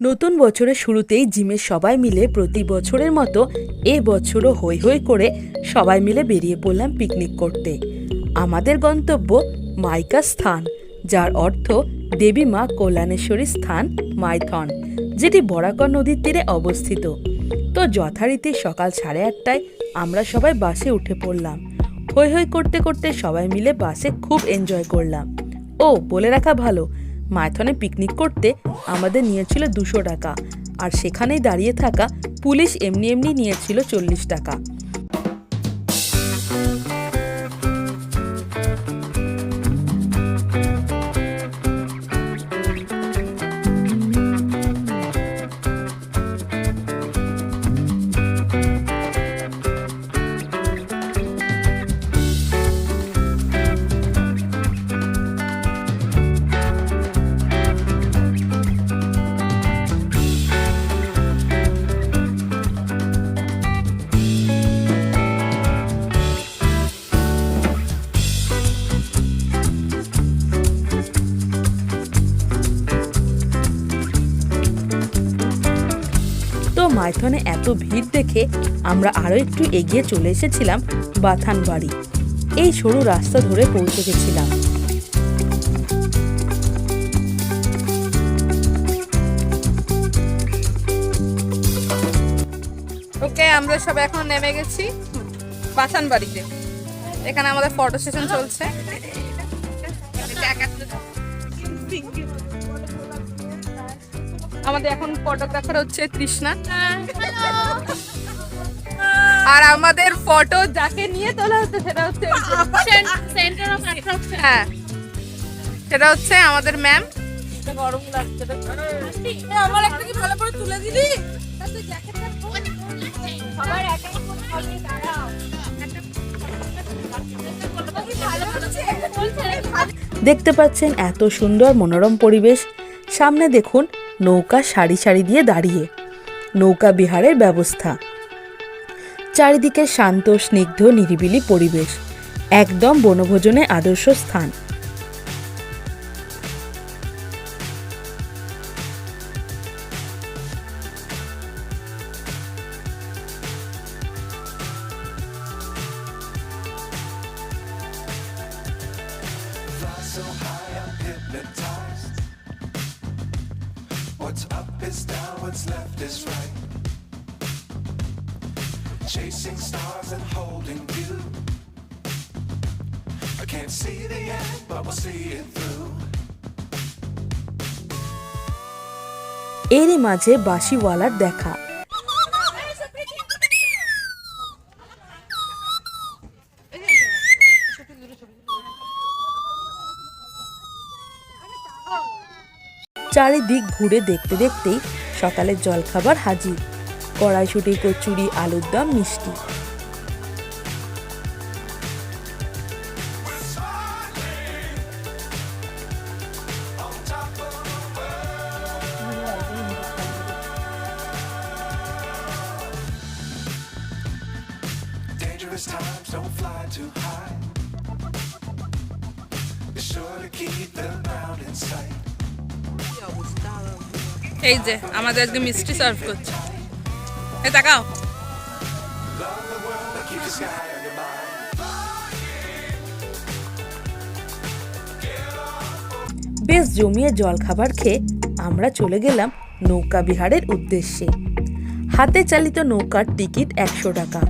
নতুন বছরের শুরুতেই জিমের সবাই মিলে প্রতি বছরের মতো এ বছরও হই হই করে সবাই মিলে বেরিয়ে পড়লাম পিকনিক করতে। আমাদের গন্তব্য মাইকা স্থান, যার অর্থ দেবী মা কল্যাণেশ্বরী স্থান মাইথন, যেটি বরাকর নদীর তীরে অবস্থিত। তো যথারীতি সকাল সাড়ে আটটায় আমরা সবাই বাসে উঠে পড়লাম। হই হই করতে করতে সবাই মিলে বাসে খুব এনজয় করলাম। ও, বলে রাখা ভালো মাইথনে পিকনিক করতে আমাদের নিয়েছিল দুশো টাকা। আর সেখানেই দাঁড়িয়ে থাকা পুলিশ এমনি এমনি নিয়েছিল চল্লিশ টাকা। মাইথনে এত ভিড় দেখে আমরা আরও একটু এগিয়ে চলে এসেছিলাম বাথান বাড়ি এই সরু রাস্তা ধরে পৌঁছে গেছিলাম। ওকে আমরা সব এখন নেমে গেছি বাসান বাড়িতে এখানে আমাদের ফটো সেশন চলছে। আমাদের এখন ফটো দেখার হচ্ছে তৃষ্ণা। আর আমাদের ফটো যাকে নিয়ে তোলা হচ্ছে সেটা হচ্ছে সেন্টার অফ অ্যাট্রাকশন হ্যাঁ। সেটা হচ্ছে আমাদের ম্যাম গরম লাগছে আমার একটা কি ভালো করে তুলে দিলি? সবার এক এক দাঁড়াও। দেখতে পাচ্ছেন এত সুন্দর মনোরম পরিবেশ। সামনে দেখুন নৌকা সারি সারি দিয়ে দাঁড়িয়ে। নৌকা বিহারের ব্যবস্থা। চারিদিকে শান্ত, স্নিগ্ধ, নিরিবিলি পরিবেশ। একদম বনভোজনে আদর্শ স্থান। Chasing stars and holding you. I can't see the end, but we'll see it through. এরই মাঝে বাঁশিওয়ালার দেখা চারিদিক ঘুরে দেখতে দেখতেই সকালের জলখাবার হাজির কড়াইশুটি কচুরি আলুর দম মিষ্টি। এই যে আমাদের আজকে মিষ্টি সার্ভ করছে। এই তাকাও. বেশ জমিয়ে জলখাবার খেয়ে আমরা চলে গেলাম নৌকা বিহারের উদ্দেশ্যে। হাতে চালিত নৌকার টিকিট একশো টাকা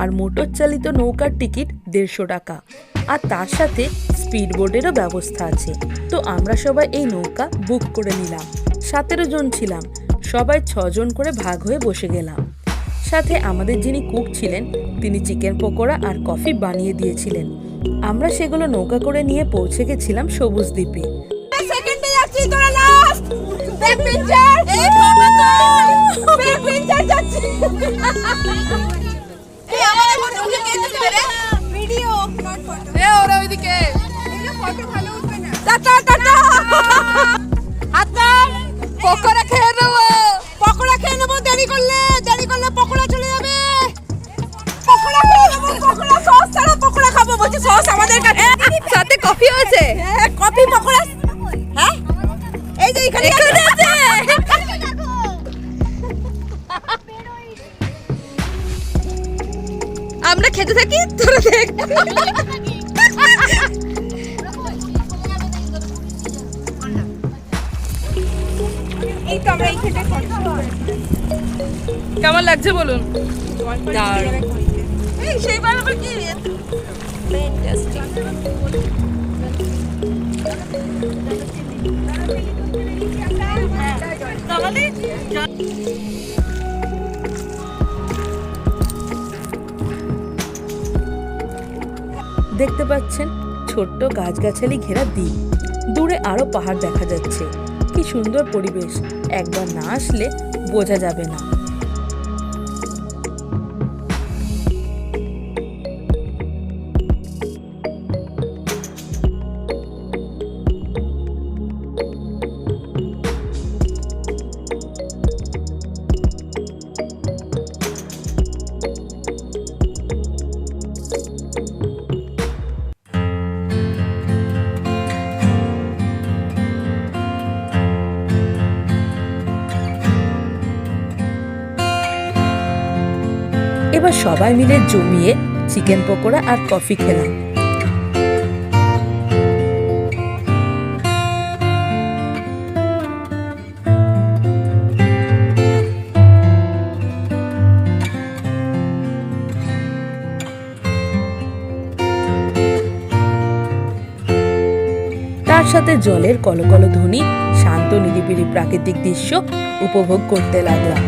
আর মোটর চালিত নৌকার টিকিট দেড়শো টাকা। আর তার সাথে স্পিড বোটেরও ব্যবস্থা আছে। তো আমরা সবাই এই নৌকা বুক করে নিলাম। সতেরো জন ছিলাম। সবাই ছজন করে ভাগ হয়ে বসে গেলাম। সাথে আমাদের যিনি কুক ছিলেন তিনি চিকেন পকোড়া আর কফি বানিয়ে দিয়েছিলেন। আমরা সেগুলো নৌকা করে নিয়ে পৌঁছে গেছিলাম সবুজ দ্বীপে। সেকেন্ডে যাচ্ছি তোরা লাস্ট কচু সস আমাদের কাছে। হ্যাঁ, সাথে হ্যাঁ, কফি আছে। কফি হ্যাঁ? এই যে এখানে আমরা খেতে থাকি তোরা দেখ। কেমন লাগছে বলুন? আবার কি? দেখতে পাচ্ছেন ছোট্ট গাছগাছালি ঘেরা দ্বীপ। দূরে আরও পাহাড় দেখা যাচ্ছে। কি সুন্দর পরিবেশ। একবার না আসলে বোঝা যাবে না। সবাই মিলে জমিয়ে চিকেন পকোড়া আর কফি খেলাম। তার সাথে জলের কলকল ধ্বনি, শান্ত নিরিবিলি প্রাকৃতিক দৃশ্য উপভোগ করতে লাগলাম।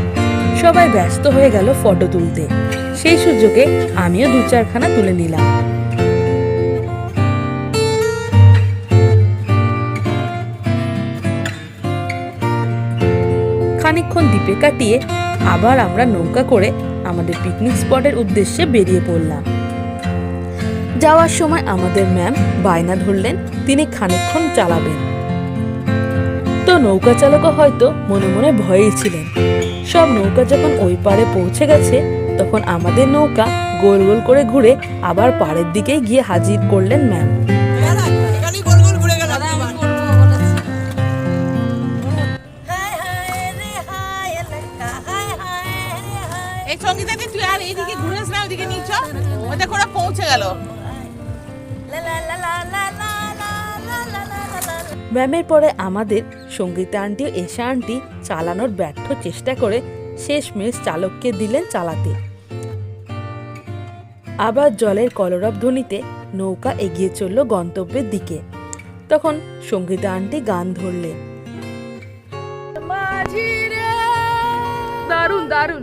সবাই ব্যস্ত হয়ে গেল ফটো তুলতে। সেই সুযোগে আমিও দু চারখানা তুলে নিলাম। খানিকক্ষণ দ্বীপে কাটিয়ে আবার আমরা নৌকা করে আমাদের পিকনিক স্পটের উদ্দেশ্যে বেরিয়ে পড়লাম। যাওয়ার সময় আমাদের ম্যাম বায়না ধরলেন, তিনি খানিকক্ষণ চালাবেন। তো নৌকা চালকও হয়তো মনে মনে ভয়েই ছিলেন। সব নৌকা যখন ওই পারে পৌঁছে গেছে তখন আমাদের নৌকা গোল গোল করে ঘুরে আবার পাড়ের দিকেই গিয়ে হাজির করলেন ম্যাম। এই সঙ্গীতা তুই আর এইদিকে ঘুরে আসলে ওইদিকে নিয়ে চ দেখো ওরা পৌঁছে গেল। ম্যামের পরে আমাদের সঙ্গীতা আন্টি এশা আন্টি চালানোর ব্যর্থ চেষ্টা করে শেষমেশ চালককে দিলেন চালাতে। আবার জলের কলরব ধ্বনিতে নৌকা এগিয়ে চলল গন্তব্যের দিকে। তখন সঙ্গীতা আন্টি গান ধরলেন দারুণ দারুণ।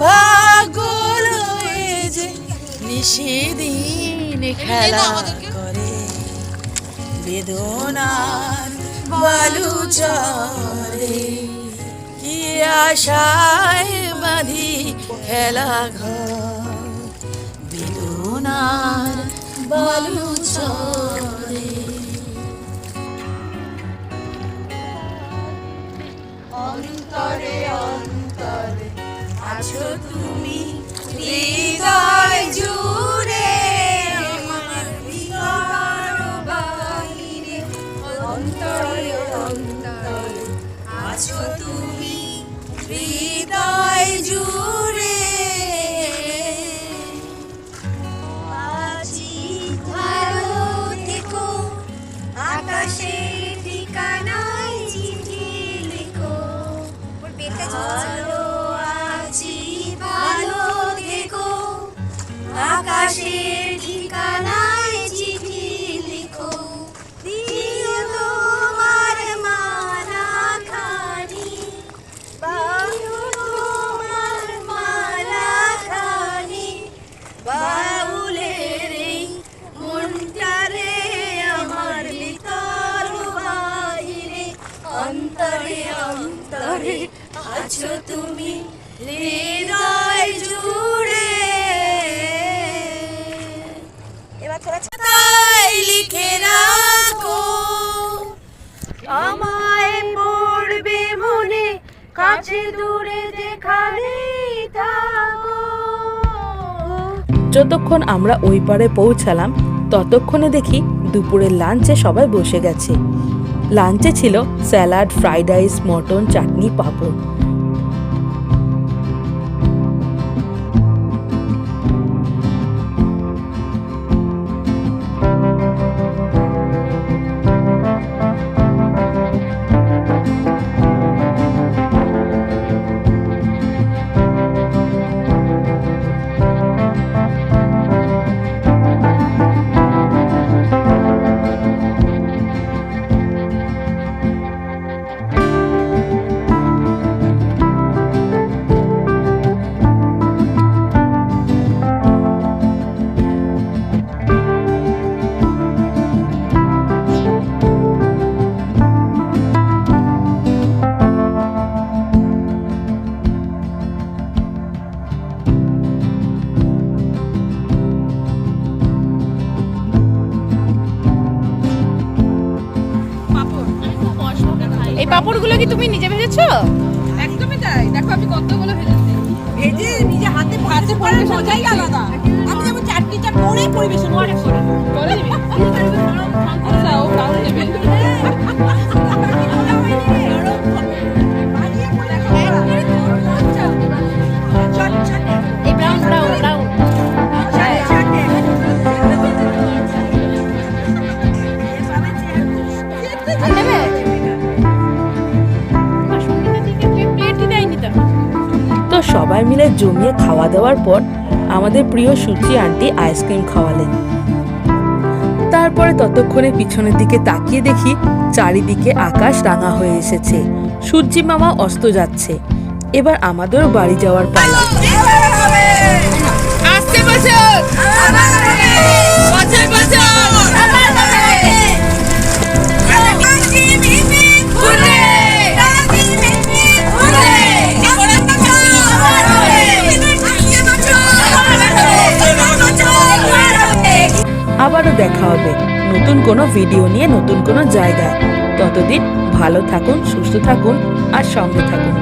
লয়ে যে নিশিদিন খেলা করে। বেদনার বালু চরে। কি আশায় বাঁধি খেলা ঘর। বেদনার বালু চরে। তাই লিখে রাখো। আমায় পড়বে মনে কাছে দূরে যতক্ষণ আমরা ওই পারে পৌঁছালাম ততক্ষণে দেখি দুপুরের লাঞ্চে সবাই বসে গেছে। লাঞ্চে ছিল salad fried rice mutton chutney papad. এই পাপড়গুলো কি তুমি নিজে ভেজেছো? একদমই তাই। দেখো আমি কতগুলো ভেজেছি। ভেজে নিজে হাতে হাতে পরে মজাই আলাদা। আমি যেমন চাটনিটা পরে পরিবেশন করে করে দিবি আচ্ছা ও কাউ দেবে খাওয়া দাওয়ার পর আমাদের প্রিয় সুচি আন্টি আইসক্রিম খাওয়ালেন। তারপরে ততক্ষণে পিছনের দিকে তাকিয়ে দেখি চারিদিকে আকাশ রাঙা হয়ে এসেছে। সূর্যি মামা অস্ত যাচ্ছে। এবার আমাদেরও বাড়ি যাওয়ার পালা। কোনো ভিডিও নিয়ে নতুন কোনো জায়গায়। ততদিন ভালো থাকুন সুস্থ থাকুন আর সঙ্গে থাকুন।